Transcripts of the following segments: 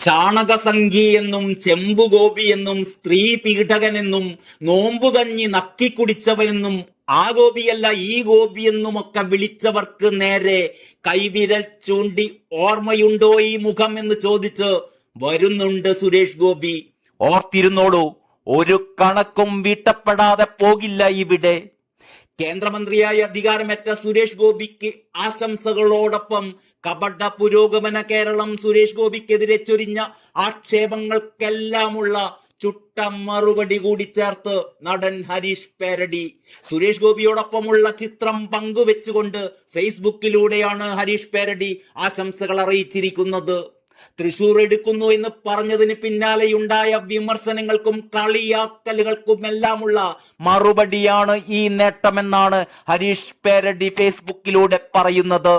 ചാണകസംഖി എന്നും ചെമ്പുഗോപി എന്നും സ്ത്രീ പീഡകനെന്നും നോമ്പുകഞ്ഞി നക്കിക്കുടിച്ചവനെന്നും ആ ഗോപിയല്ല ഈ ഗോപി എന്നുമൊക്കെ വിളിച്ചവർക്ക് നേരെ കൈവിരൽ ചൂണ്ടി ഓർമ്മയുണ്ടോ ഈ മുഖം എന്ന് ചോദിച്ച് വരുന്നുണ്ട് സുരേഷ് ഗോപി. ഓർത്തിരുന്നോളൂ ഒരു കണക്കും വീട്ടപ്പെടാതെ പോകില്ല ഇവിടെ. കേന്ദ്രമന്ത്രിയായി അധികാരമേറ്റ സുരേഷ് ഗോപിക്ക് ആശംസകളോടൊപ്പം കപട പുരോഗമന കേരളം സുരേഷ് ഗോപിക്കെതിരെ ചൊരിഞ്ഞ ആക്ഷേപങ്ങൾക്കെല്ലാമുള്ള ചുട്ട മറുപടി കൂടി ചേർത്ത് നടൻ ഹരീഷ് പേരടി. സുരേഷ് ഗോപിയോടൊപ്പമുള്ള ചിത്രം പങ്കുവെച്ചുകൊണ്ട് ഫേസ്ബുക്കിലൂടെയാണ് ഹരീഷ് പേരടി ആശംസകൾ അറിയിച്ചിരിക്കുന്നത് തൃശൂർ എടുക്കുന്നു എന്ന് പറഞ്ഞതിന് പിന്നാലെയുണ്ടായ വിമർശനങ്ങൾക്കും കളിയാക്കലുകൾക്കും എല്ലാമുള്ള മറുപടിയാണ് ഈ നേട്ടമെന്നാണ് ഹരീഷ് പേരടി ഫേസ്ബുക്കിലൂടെ പറയുന്നത്.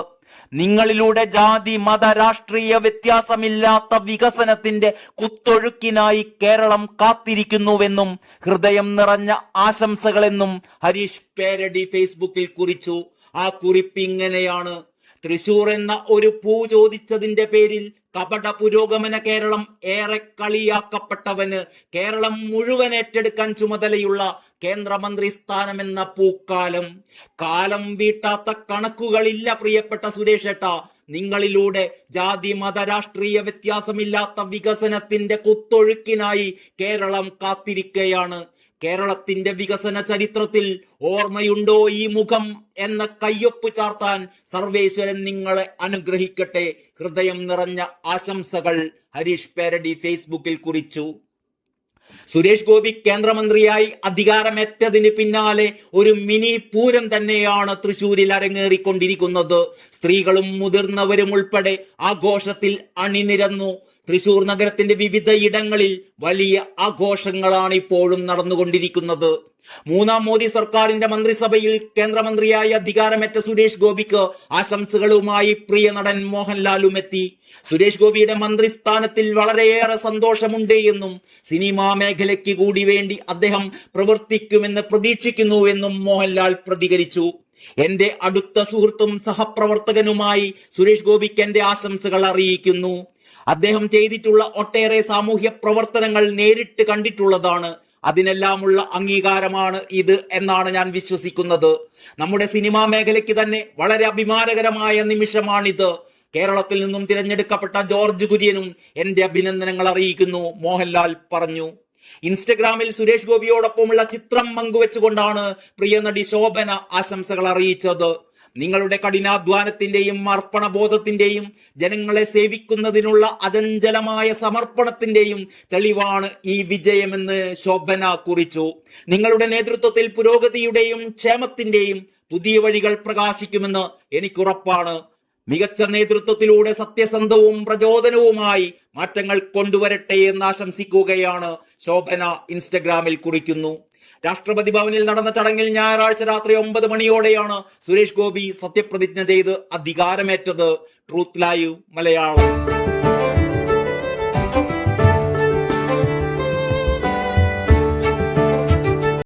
നിങ്ങളിലൂടെ ജാതി മത രാഷ്ട്രീയ വ്യത്യാസമില്ലാത്ത വികസനത്തിന്റെ കുത്തൊഴുക്കിനായി കേരളം കാത്തിരിക്കുന്നുവെന്നും ഹൃദയം നിറഞ്ഞ ആശംസകളെന്നും ഹരീഷ് പേരടി ഫേസ്ബുക്കിൽ കുറിച്ചു. ആ കുറിപ്പ് ഇങ്ങനെയാണ്. തൃശൂർ എന്ന ഒരു പൂ ചോദിച്ചതിന്റെ പേരിൽ കപട പുരോഗമന കേരളം ഏറെ കളിയാക്കപ്പെട്ടവന് കേരളം മുഴുവൻ ഏറ്റെടുക്കാൻ ചുമതലയുള്ള കേന്ദ്രമന്ത്രി സ്ഥാനമെന്ന പൂക്കാലം. കാലം വീട്ടാത്ത കണക്കുകളില്ല പ്രിയപ്പെട്ട സുരേഷ് ഏട്ടാ. നിങ്ങളിലൂടെ ജാതി മത രാഷ്ട്രീയ വ്യത്യാസമില്ലാത്ത വികസനത്തിന്റെ കുത്തൊഴുക്കിനായി കേരളം കാത്തിരിക്കുകയാണ് കേരളത്തിന്റെ വികസന ചരിത്രത്തിൽ ഓർമ്മയുണ്ടോ ഈ മുഖം എന്ന കയ്യൊപ്പ് ചാർത്താൻ സർവേശ്വരൻ നിങ്ങളെ അനുഗ്രഹിക്കട്ടെ. ഹൃദയം നിറഞ്ഞ ആശംസകൾ ഹരീഷ് പേരടി ഫേസ്ബുക്കിൽ കുറിച്ചു. സുരേഷ് ഗോപി കേന്ദ്രമന്ത്രിയായി അധികാരമേറ്റതിന് പിന്നാലെ ഒരു മിനി പൂരം തന്നെയാണ് തൃശൂരിൽ അരങ്ങേറിക്കൊണ്ടിരിക്കുന്നത്. സ്ത്രീകളും മുതിർന്നവരും ഉൾപ്പെടെ ആഘോഷത്തിൽ അണിനിരന്നു. തൃശൂർ നഗരത്തിന്റെ വിവിധ ഇടങ്ങളിൽ വലിയ ആഘോഷങ്ങളാണ് ഇപ്പോഴും നടന്നുകൊണ്ടിരിക്കുന്നത്. മൂന്നാം മോദി സർക്കാരിന്റെ മന്ത്രിസഭയിൽ കേന്ദ്രമന്ത്രിയായി അധികാരമേറ്റ സുരേഷ് ഗോപിക്ക് ആശംസകളുമായി പ്രിയ നടൻ മോഹൻലാലും എത്തി. സുരേഷ് ഗോപിയുടെ മന്ത്രിസ്ഥാനത്തിൽ വളരെയേറെ സന്തോഷമുണ്ട് എന്നും സിനിമാ മേഖലയ്ക്ക് കൂടി വേണ്ടി അദ്ദേഹം പ്രവർത്തിക്കുമെന്ന് പ്രതീക്ഷിക്കുന്നുവെന്നും മോഹൻലാൽ പ്രതികരിച്ചു. എന്റെ അടുത്ത സുഹൃത്തും സഹപ്രവർത്തകനുമായി സുരേഷ് ഗോപിക്ക് എന്റെ ആശംസകൾ അറിയിക്കുന്നു. അദ്ദേഹം ചെയ്തിട്ടുള്ള ഒട്ടേറെ സാമൂഹ്യ പ്രവർത്തനങ്ങൾ നേരിട്ട് കണ്ടിട്ടുള്ളതാണ്. അതിനെല്ലാമുള്ള അംഗീകാരമാണ് ഇത് എന്നാണ് ഞാൻ വിശ്വസിക്കുന്നത്. നമ്മുടെ സിനിമാ മേഖലയ്ക്ക് തന്നെ വളരെ അഭിമാനകരമായ നിമിഷമാണിത്. കേരളത്തിൽ നിന്നും തിരഞ്ഞെടുക്കപ്പെട്ട ജോർജ് കുര്യനും എന്റെ അഭിനന്ദനങ്ങൾ അറിയിക്കുന്നു മോഹൻലാൽ പറഞ്ഞു. ഇൻസ്റ്റഗ്രാമിൽ സുരേഷ് ഗോപിയോടൊപ്പമുള്ള ചിത്രം പങ്കുവെച്ചുകൊണ്ടാണ് പ്രിയ നടി ശോഭന ആശംസകൾ അറിയിച്ചത്. നിങ്ങളുടെ കഠിനാധ്വാനത്തിന്റെയും അർപ്പണബോധത്തിന്റെയും ജനങ്ങളെ സേവിക്കുന്നതിനുള്ള അചഞ്ചലമായ സമർപ്പണത്തിന്റെയും തെളിവാണ് ഈ വിജയമെന്ന് ശോഭന കുറിച്ചു. നിങ്ങളുടെ നേതൃത്വത്തിൽ പുരോഗതിയുടെയും ക്ഷേമത്തിന്റെയും പുതിയ വഴികൾ പ്രകാശിക്കുമെന്ന് എനിക്കുറപ്പാണ്. മികച്ച നേതൃത്വത്തിലൂടെ സത്യസന്ധവും പ്രചോദനവുമായി മാറ്റങ്ങൾ കൊണ്ടുവരട്ടെ എന്ന് ആശംസിക്കുകയാണ് ശോഭന ഇൻസ്റ്റഗ്രാമിൽ കുറിക്കുന്നു. രാഷ്ട്രപതി ഭവനിൽ നടന്ന ചടങ്ങിൽ ഞായറാഴ്ച രാത്രി ഒമ്പത് മണിയോടെയാണ് സുരേഷ് ഗോപി സത്യപ്രതിജ്ഞ ചെയ്ത് അധികാരമേറ്റത് ട്രൂത്ത് ലൈവ് മലയാളം.